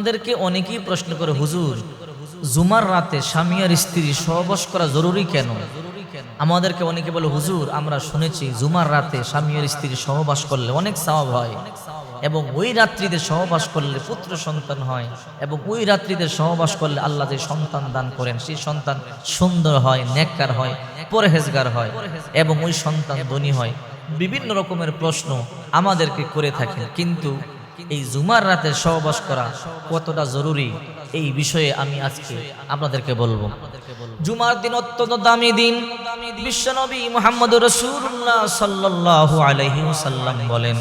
আমাদেরকে অনেকেই প্রশ্ন করে, হুজুর, জুমার রাতে স্বামী আর স্ত্রী সহবাস করা জরুরি কেন? আমাদেরকে অনেকে বলে, হুজুর, আমরা শুনেছি জুমার রাতে স্বামী আর স্ত্রী সহবাস করলে অনেক সওয়াব হয় এবং ওই রাত্রিতে সহবাস করলে পুত্র সন্তান হয় এবং ওই রাত্রিতে সহবাস করলে আল্লাহ যে সন্তান দান করেন, সেই সন্তান সুন্দর হয়, নেককার হয়, পরহেজগার হয় এবং ওই সন্তান ধনী হয়। বিভিন্ন রকমের প্রশ্ন আমাদেরকে করে থাকে কিন্তু এই জুমার রাতে সহবাস করা কতটা জরুরি, এই বিষয়ে আমি আজকে আপনাদেরকে বলব। জুমার দিন অত্যন্ত দামি দিন। বিশ্বনবী মোহাম্মদ রসুল্লাহ সাল্লাল্লাহু আলাইহি ওয়াসাল্লাম বলেন,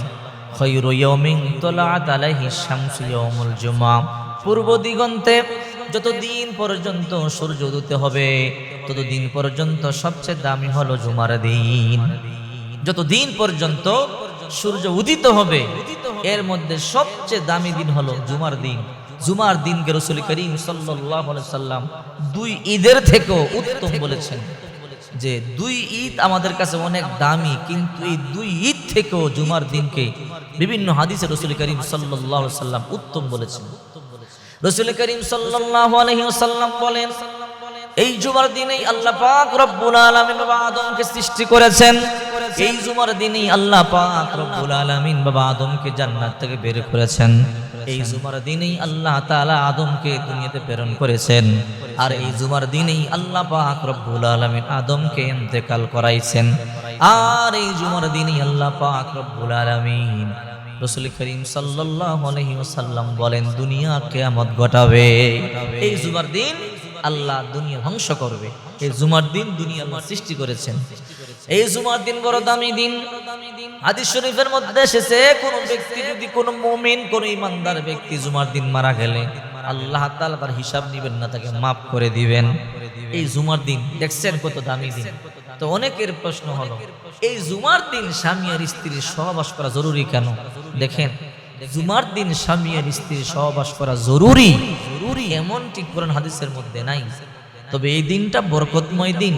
খৈরু ইয়াউমিন তলাআত আলাইহি শামসু ইয়াউমুল পূর্ব দিগন্তে যতদিন পর্যন্ত সূর্য উদিতে হবে, ততদিন পর্যন্ত সবচেয়ে দামি হলো জুমার দিন। যতদিন পর্যন্ত সূর্য উদিত হবে এর মধ্যে সবচেয়ে দামি দিন হলো জুমার দিন। জুমার দিনকে রসুল করিম সাল্লাম দুই ঈদের থেকেও উত্তম বলেছেন যে দুই ঈদ আমাদের কাছে অনেক দামি, কিন্তু এই দুই ঈদ থেকেও জুমার দিনকে বিভিন্ন হাদিসে রসুল করিম সাল্লাম উত্তম বলেছেন। রসুল করিম ওয়াসাল্লাম বলেন, এই জুমার দিনেই আল্লাহ পাক রব্বুল আলামিন আদমকে সৃষ্টি করেছেন। এই জুমার দিনেই আল্লাহ পাক রব্বুল আলামিন বাবা আদমকে জান্নাত থেকে বের করেছেন। এই জুমার দিনেই আল্লাহ তাআলা আদমকে দুনিয়াতে প্রেরণ করেছেন। আর এই জুমার দিনেই আল্লাহ পাক রব্বুল আলামিন আদমকে ইন্তেকাল করাইছেন। আর এই জুমার দিনেই আল্লাহ পাক রব্বুল আলামিন রসুল করিম সাল্লাল্লাহু আলাইহি ওয়াসাল্লাম বলেন দুনিয়া কিয়ামত ঘটাবে। এই জুমার দিন আল্লাহ দুনিয়া ধ্বংস করবে। এই জুমার দিন দুনিয়া সৃষ্টি করেছেন। এই জুমার দিন বড় দামি দিন। হাদিস শরীফের মধ্যে এসেছে, কোন ব্যক্তি যদি কোন মুমিন, কোন ইমানদার ব্যক্তি জুমার দিন মারা গেলে আল্লাহ তাআলা তার হিসাব নেবেন না, তাকে মাফ করে দিবেন। এই জুমার দিন, দেখছেন কত দামি দিন। তো অনেকের প্রশ্ন হলো, এই জুমার দিন স্বামী আর স্ত্রীর সহবাস করা জরুরি কেন? দেখেন, জুমার দিন স্বামী আর স্ত্রীর সহবাস করা জরুরি এমনটি কোরআন হাদিসের মধ্যে নাই। তবে এই দিনটা বরকতময় দিন।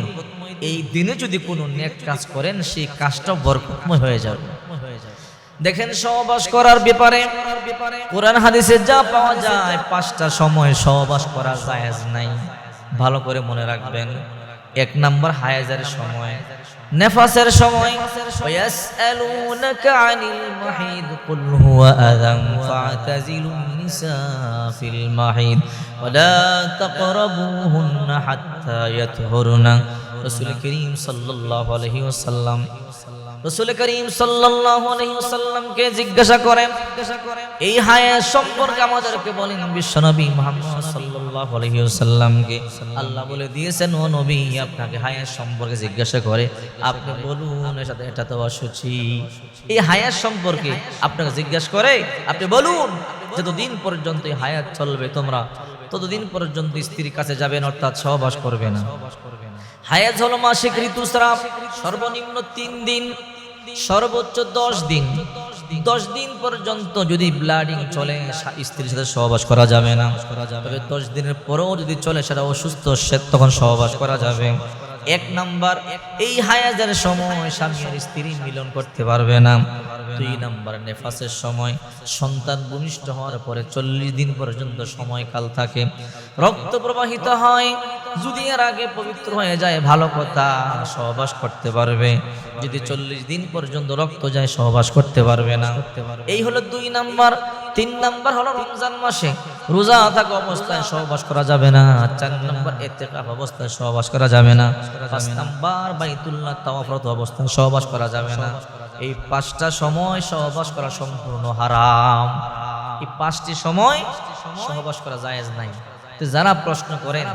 এই দিনে যদি কোনো নেক কাজ করেন, সেই কাজটা বরকতময় হয়ে যাবে। দেখেন সহবাস করার ব্যাপারে কোরআন হাদিসে যা পাওয়া যায়, পাঁচটা সময় সহবাস করা জায়েজ নাই। ভালো করে মনে রাখবেন। এক নম্বর হায়াজের সময়। নেফাসের সময়। ওয়াসআলুনাকা আনিল মাহিদ, কুল হুয়া আযাম ফাতাযিলুন নিসা ফিল মাহিদ। ওয়ালা তাকরাবুহুন্না হাত্তা ইয়াতহুরনা। রাসূল করিম সাল্লাল্লাহু আলাইহি ওয়াসাল্লাম রসুল করিম ওয়াসাল্লামকে জিজ্ঞাসা করেন, এই হায়া সম্পর্কে আমাদেরকে বলেন বিশ্বনবী মুহাম্মদ সাল্লাল্লাহু আলাইহি ওয়াসাল্লামকে। আল্লাহ বলে দিয়েছেন, ও নবী, আপনাকে হায়া সম্পর্কে জিজ্ঞাসা করে, আপনি বলুন, এর সাথে এটা তো অসুচি। এই হায়া সম্পর্কে আপনাকে জিজ্ঞাসা করে, আপনি বলুন, যতদিন পর্যন্ত হায়াত চলবে তোমরা, ততদিন পর্যন্ত স্ত্রীর কাছে যাবেন, অর্থাৎ সহবাস করবে না। হায়াত হল মাসিক ঋতুস্রাব, সর্বনিম্ন তিন দিন, সর্বোচ্চ দশ দিন। দশ দিন পর্যন্ত যদি ব্লাডিং চলে, স্ত্রীর সাথে সহবাস করা যাবে না। তবে দশ দিনের পরেও যদি চলে, সেটা অসুস্থ, সে তখন সহবাস করা যাবে। এক নাম্বার, এই হায়াজের সময় স্বামী আর স্ত্রী মিলন করতে পারবে না। দুই নাম্বার, নেফাসের সময় সন্তান ভূমিষ্ঠ হওয়ার পরে চল্লিশ দিন পর্যন্ত সময়কাল থাকে। রক্ত প্রবাহিত হয়, যদি এর আগে পবিত্র হয়ে যায়, ভালো কথা, সহবাস করতে পারবে। যদি চল্লিশ দিন পর্যন্ত রক্ত যায়, সহবাস করতে পারবে না। এই হলো দুই নাম্বার। তিন নাম্বার হলো রমজান মাসে রোজা থাকা অবস্থায় সহবাস করা যাবে না। চার নাম্বার এতেকাফ অবস্থায় সহবাস করা যাবে না। পাঁচ নাম্বার বাইতুল্লাহ তাওয়াফরত অবস্থায় সহবাস করা যাবে না। এই পাঁচটা সময় সহবাস করা সম্পূর্ণ হারাম। এই পাঁচটি সময় সহবাস করা জায়েজ নাই। তো যারা প্রশ্ন করেন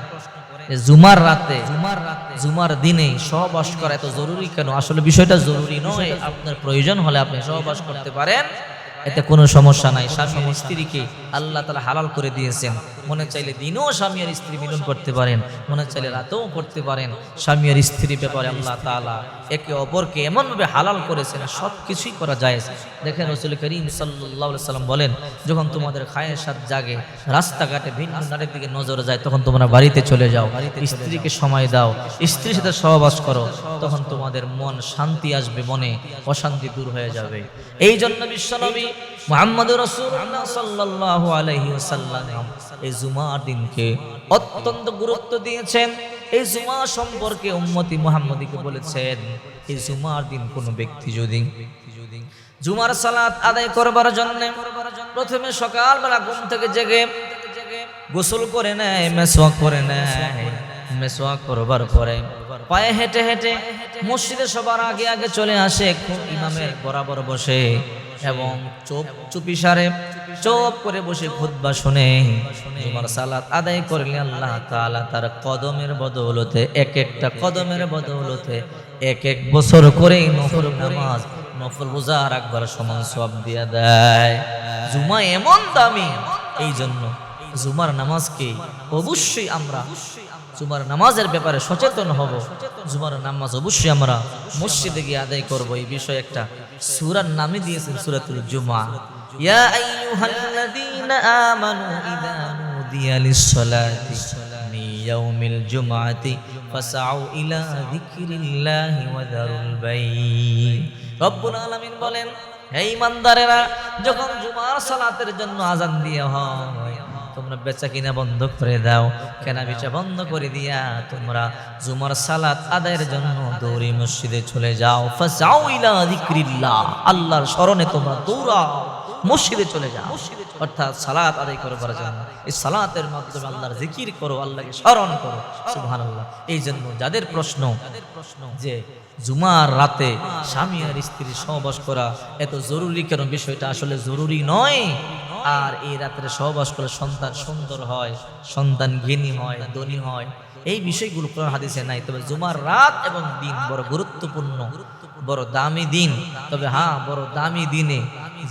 জুমার রাতে জুমার রাতে, জুমার দিনে সহবাস করা এত জরুরি কেন? আসলে বিষয়টা জরুরি নয়। আপনার প্রয়োজন হলে আপনি সহবাস করতে পারেন। এতে কোনো সমস্যা নাই। স্বামী স্ত্রীকে আল্লাহ তালা হালাল করে দিয়েছেন। মনে চাইলে দিনও স্বামী আর স্ত্রী মিলন করতে পারেন মনে চাইলে রাতেও করতে পারেন। স্বামী আর স্ত্রীর ব্যাপারে আল্লাহ তালা একে অপরকে এমনভাবে হালাল করেছেন সব কিছুই করা যায় দেখেন রসুল করিম সাল্লাহ সাল্লাম বলেন যখন তোমাদের খায়ের সাথ জাগে রাস্তাঘাটে ভিন্ন নারীর দিকে নজর যায় তখন তোমরা বাড়িতে চলে যাও স্ত্রীকে সময় দাও স্ত্রীর সাথে সহবাস করো তখন তোমাদের মন শান্তি আসবে মনে অশান্তি দূর হয়ে যাবে। এই জন্য বিশ্বনবী মোহাম্মদ রসুল্লাহ সাল্লাহ এই জুমার দিনকে অত্যন্ত গুরুত্ব দিয়েছেন। এই জুমা সম্পর্কে উম্মতি মুহাম্মদীকে বলেছেন এই জুমার দিন কোনো ব্যক্তি যদি জুমার সালাত আদায় করবার জন্য প্রথমে সকালবেলা ঘুম থেকে জেগে গোসল করে নেয়, মেসওয়াক করে নেয়, মেসওয়াক করবার পরে পায়ে হেঁটে হেঁটে মসজিদে সবার আগে আগে চলে আসে ইমামের বরাবর বসে। এবং চোপ চুপি সারে চোপ করে বসে খুতবা শুনে জুমার সালাত আদায় করলে আল্লাহ তাআলা তার কদমের বদৌলতে এক একটা কদমের বদৌলতে এক এক বছর করে নফল নামাজ, নফল রোজা রাখবার সমান সব দিয়ে দেয়। জুমা এমন দামি এই জন্য জুমার নামাজকে অবশ্যই আমরা জুমার নামাজের ব্যাপারে সচেতন হব। জুমার নামাজ অবশ্যই আমরা মসজিদে গিয়ে আদায় করব। এই বিষয়ে একটা সূরার নামে দিয়েছেন সূরাতুল জুমা। ইয়া আইয়ুহাল্লাযীনা আমানু ইযা নুদিয়া লিস-সালাতি মিন ইয়াউমিল জুমআতি ফাসআউ ইলা যিকরিল্লাহি ওয়া দারুল বাই রব্বুল আলামিন বলেন, হে ইমানদারেরা যখন জুমার সালাতের জন্য আজান দিয়ে হয় তোমরা বেচা কিনা বন্ধ করে দাও। কেনা বেচা বন্ধ করে দিয়া তোমরা জুমার সালাত আদায়ের জন্য দৌড়ি মসজিদে চলে যাও। যিকরিল্লাহ, আল্লাহর স্মরণে তোমরা দৌড়াও, মসজিদে চলে যাও। অর্থাৎ সালাত আদায় করবার জন্য। এই সালাতের মাধ্যমে আল্লাহর জিকির করো, আল্লাহকে স্মরণ করো। সুবহানাল্লাহ। এই জন্য যাদের প্রশ্ন যে জুমার রাতে স্বামী আর স্ত্রী সহবাস করা এত জরুরি কেন? বিষয়টা আসলে জরুরি নয়। আর এই রাত্রে সহবাস করলে সন্তান সুন্দর হয়, সন্তান জ্ঞানী হয়, ধনী হয়। এই বিষয়গুলো কোরআন হাদিসে নাই। তবে জুমার রাত এবং দিন বড় গুরুত্বপূর্ণ, বড় দামি দিন। তবে হ্যাঁ বড় দামি দিনে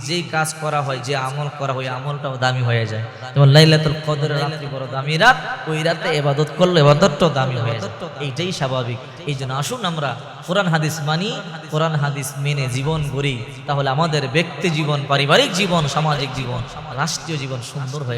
যে কাজ করা হয়, যে আমল করা হয়, আমলটাও দামি হয়ে যায়। যেমন লাইলাতুল কদরের রাত্রি বড় দামি রাত, ওই রাতে এবাদত করলে এবাদতটাও দামি হয়ে যায়। এইটাই স্বাভাবিক। এই জন্য আসুন আমরা কোরআন হাদিস মানি, কোরআন হাদিস মেনে জীবন গড়ি। তাহলে আমাদের ব্যক্তি জীবন, পারিবারিক জীবন, সামাজিক জীবন, রাষ্ট্রীয় জীবন সুন্দর হয়ে